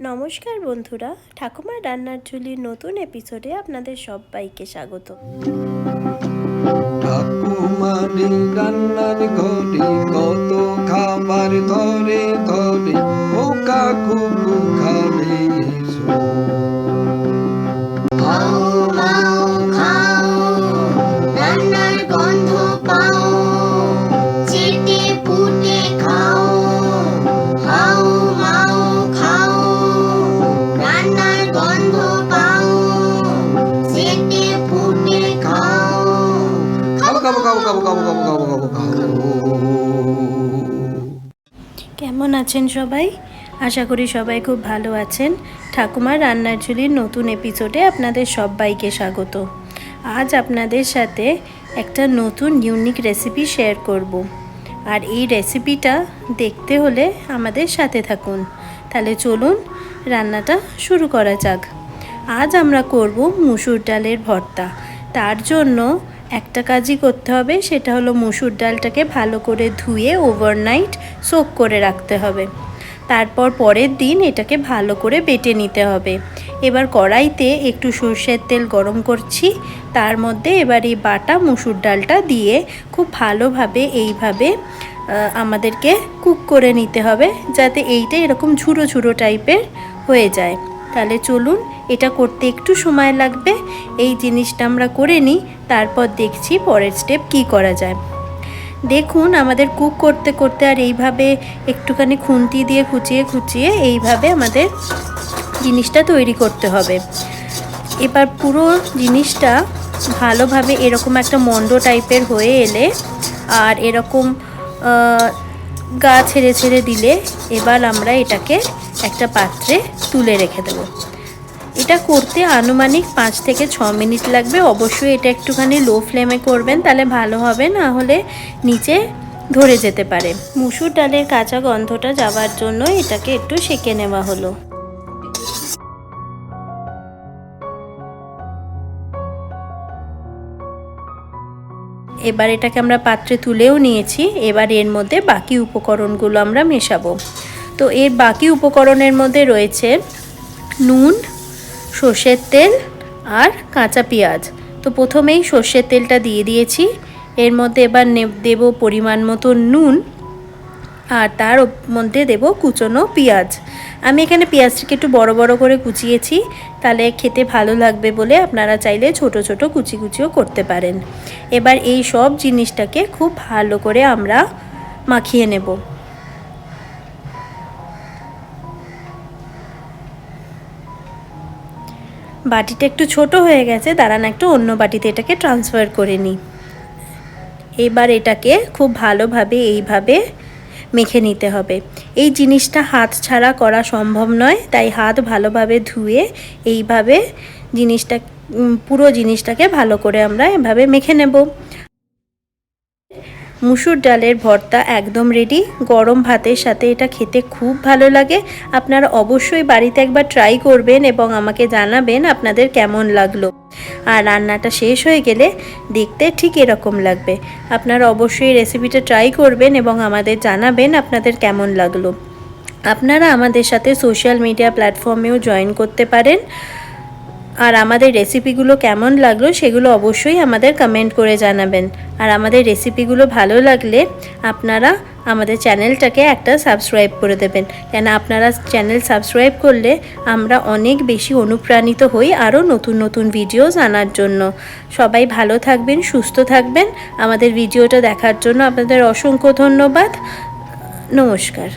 নমস্কার বন্ধুরা ঠাকুমার রান্নার ঝুলির নতুন এপিসোডে আপনাদের সবাইকে স্বাগত। ঠাকুমারি রান্নার ঘরে কত খাবার ধরে ধরে, ও কাকু কেমন আছেন সবাই? আশা করি সবাই খুব ভালো আছেন। ঠাকুমার রান্নার ঝুলির নতুন এপিসোডে আপনাদের সবাইকে স্বাগত। আজ আপনাদের সাথে একটা নতুন ইউনিক রেসিপি শেয়ার করব। আর এই রেসিপিটা দেখতে হলে আমাদের সাথে থাকুন। তাহলে চলুন রান্নাটা শুরু করা যাক। আজ আমরা করব মুসুর ডালের ভর্তা। তার জন্য একটা কাজই করতে হবে, সেটা হলো মুসুর ডালটাকে ভালো করে ধুয়ে ওভারনাইট সোক করে রাখতে হবে। তারপর পরের দিন এটাকে ভালো করে বেটে নিতে হবে। এবার কড়াইতে একটু সর্ষের তেল গরম করছি, তার মধ্যে এবার এই বাটা মুসুর ডালটা দিয়ে খুব ভালোভাবে এইভাবে আমাদেরকে কুক করে নিতে হবে, যাতে এইটা এরকম ঝুড়ো ঝুড়ো টাইপের হয়ে যায়। তাহলে চলুন এটা করতে একটু সময় লাগবে। এই জিনিসটা আমরা করে নিই, তারপর দেখছি পরের স্টেপ কি করা যায়। দেখুন, আমাদের কুক করতে করতে আর এইভাবে একটুখানি খুন্তি দিয়ে খুঁচিয়ে খুঁচিয়ে এইভাবে আমাদের জিনিসটা তৈরি করতে হবে। এবার পুরো জিনিসটা ভালোভাবে এরকম একটা মন্ড টাইপের হয়ে এলে আর এরকম গা ছেড়ে ছেড়ে দিলে এবার আমরা এটাকে একটা পাত্রে তুলে রেখে দেবো। এটা করতে আনুমানিক পাঁচ থেকে ছ মিনিট লাগবে। অবশ্যই এটা একটুখানি লো ফ্লেমে করবেন, তাহলে ভালো হবে, না হলে নিচে ধরে যেতে পারে। মুসুর ডালের কাঁচা গন্ধটা যাওয়ার জন্য এটাকে একটু সেকে নেওয়া হলো। এবার এটাকে আমরা পাত্রে তুলেও নিয়েছি, এবার এর মধ্যে বাকি উপকরণগুলো আমরা মেশাবো। তো এর বাকি উপকরণের মধ্যে রয়েছে নুন, সর্ষের তেল আর কাঁচা পেঁয়াজ। তো প্রথমেই সর্ষের তেলটা দিয়ে দিয়েছি, এর মধ্যে এবার দেব পরিমাণ মতো নুন আর তার মধ্যে দেব কুচনো পেঁয়াজ। আমি এখানে পেঁয়াজটাকে একটু বড় বড় করে কুচিয়েছি। তাহলে খেতে ভালো লাগবে বলে আপনারা চাইলে ছোট ছোট কুচি কুচিও করতে পারেন। এবার এই সব জিনিসটাকে খুব ভালো করে আমরা মাখিয়ে নেব। বাটিটা একটু ছোট হয়ে গেছে, দাঁড়ান একটু, অন্য বাটিতে এটাকে ট্রান্সফার করে নিই। এবার এটাকে খুব ভালোভাবে এইভাবে মেখে নিতে হবে। এই জিনিসটা হাত ছাড়া করা সম্ভব নয়, তাই হাত ভালোভাবে ধুয়ে এইভাবে জিনিসটা পুরো জিনিসটাকে ভালো করে আমরা এভাবে মেখে নেব। মুসুর ডালের ভর্তা একদম রেডি গরম ভাতের সাথে এটা খেতে খুব ভালো লাগে। আপনারা অবশ্যই বাড়িতে একবার ট্রাই করবেন এবং আমাকে জানাবেন আপনাদের কেমন লাগল। আর রান্নাটা শেষ হয়ে গেলে দেখতে ঠিক এরকম লাগবে। আপনারা অবশ্যই রেসিপিটা ট্রাই করবেন এবং আমাদের জানাবেন আপনাদের কেমন লাগল। আপনারা আমাদের সাথে সোশ্যাল মিডিয়া প্ল্যাটফর্মেও জয়েন করতে পারেন। আর আমাদের রেসিপিগুলো কেমন লাগল সেগুলো অবশ্যই আমাদের কমেন্ট করে জানাবেন। আর আমাদের রেসিপিগুলো ভালো লাগলে আপনারা আমাদের চ্যানেলটাকে একটা সাবস্ক্রাইব করে দেবেন। কেন আপনারা চ্যানেল সাবস্ক্রাইব করলে আমরা অনেক বেশি অনুপ্রাণিত হই আরও নতুন নতুন ভিডিওস আনার জন্য। সবাই ভালো থাকবেন, সুস্থ থাকবেন। আমাদের ভিডিওটা দেখার জন্য আপনাদের অসংখ্য ধন্যবাদ। নমস্কার।